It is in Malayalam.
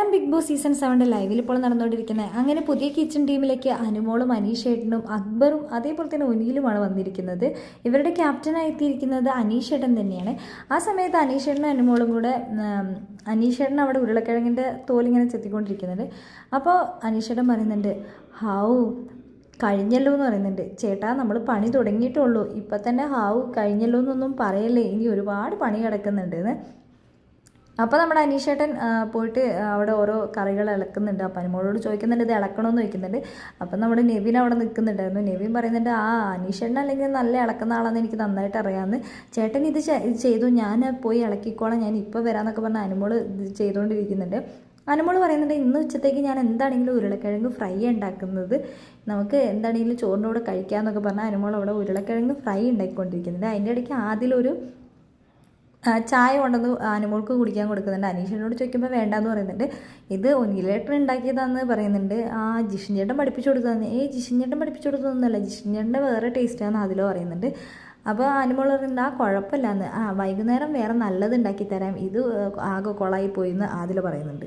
ഞാൻ ബിഗ് ബോസ് സീസൺ സെവന്റെ ലൈവിൽ ഇപ്പോൾ നടന്നുകൊണ്ടിരിക്കുന്നത്. അങ്ങനെ പുതിയ കിച്ചൺ ടീമിലേക്ക് അനുമോളും അനീഷ് ഏട്ടനും അക്ബറും അതേപോലെ തന്നെ ഒനിയിലുമാണ് വന്നിരിക്കുന്നത്. ഇവരുടെ ക്യാപ്റ്റനായി എത്തിയിരിക്കുന്നത് അനീഷ് ഏട്ടൻ തന്നെയാണ്. ആ സമയത്ത് അനീഷ് ഏട്ടനും അനുമോളും കൂടെ അനീഷ് ഏട്ടൻ അവിടെ ഉരുളക്കിഴങ്ങിന്റെ തോലിങ്ങനെ ചെത്തിക്കൊണ്ടിരിക്കുന്നുണ്ട്. അപ്പോൾ അനീഷ് ഏട്ടൻ പറയുന്നുണ്ട് ഹാവു കഴിഞ്ഞല്ലോ എന്ന് പറയുന്നുണ്ട്. ചേട്ടാ നമ്മൾ പണി തുടങ്ങിയിട്ടുള്ളൂ ഇപ്പം തന്നെ ഹാവു കഴിഞ്ഞല്ലോ എന്നൊന്നും പറയല്ലേ? ഇനി ഒരുപാട് പണി കിടക്കുന്നുണ്ട് അപ്പോൾ നമ്മുടെ അനീഷേട്ടൻ പോയിട്ട് അവിടെ ഓരോ കറികൾ ഇളക്കുന്നുണ്ട്. അപ്പം അനുമോളോട് ചോദിക്കുന്നുണ്ട് ഇത് ഇളക്കണമെന്ന് ചോദിക്കുന്നുണ്ട്. അപ്പം നമ്മുടെ നെവിൻ അവിടെ നിൽക്കുന്നുണ്ടായിരുന്നു. നെവിൻ പറയുന്നുണ്ട് ആ അനീഷേട്ടൻ അല്ലെങ്കിൽ നല്ല ഇളക്കുന്ന ആളാണെന്ന് എനിക്ക് നന്നായിട്ട് അറിയാമെന്ന് ചേട്ടൻ ഇത് ചെയ്തു ഞാൻ പോയി ഇളക്കിക്കോളാം. ഞാൻ ഇപ്പോൾ വരാമെന്നൊക്കെ പറഞ്ഞ് അനുമോൾ ഇത് ചെയ്തുകൊണ്ടിരിക്കുന്നുണ്ട്. അനുമോൾ പറയുന്നുണ്ട് ഇന്ന് ഉച്ചത്തേക്ക് ഞാൻ എന്താണെങ്കിലും ഉരുളക്കിഴങ്ങ് ഫ്രൈ ഉണ്ടാക്കുന്നത്. നമുക്ക് എന്താണെങ്കിലും ചോറിന്റെ കൂടെ കഴിക്കാമെന്നൊക്കെ പറഞ്ഞാൽ അനുമോൾ അവിടെ ഉരുളക്കിഴങ്ങ് ഫ്രൈ ഉണ്ടാക്കിക്കൊണ്ടിരിക്കുന്നുണ്ട്. അതിന്റെ ഇടയ്ക്ക് ആദ്യമൊരു ചായ കൊണ്ടുവന്ന് അനുമോൾക്ക് കുടിക്കാൻ കൊടുക്കുന്നുണ്ട്. അനീഷിനോട് ചോദിക്കുമ്പോൾ വേണ്ടാന്ന് പറയുന്നുണ്ട്. ഇത് ഒന്നിലേട്ടൻ ഉണ്ടാക്കിയതാന്ന് പറയുന്നുണ്ട്. ആ ജിഷിൻ ചേട്ടൻ പഠിപ്പിച്ചു കൊടുത്തതെന്ന് ഏ ജിഷിൻ ചേട്ടൻ പഠിപ്പിച്ചു കൊടുത്തതൊന്നുമല്ല. ജിഷിൻ ചേട്ടന്റെ വേറെ ടേസ്റ്റാന്ന് അതിലോ പറയുന്നുണ്ട്. അപ്പോൾ അനുമോൾ പറയുന്നുണ്ട് ആ കുഴപ്പമില്ലാന്ന്. ആ വൈകുന്നേരം വേറെ നല്ലത് ഉണ്ടാക്കി തരാം ഇത് ആകെ കൊളായി പോയി എന്ന് അതിൽ പറയുന്നുണ്ട്.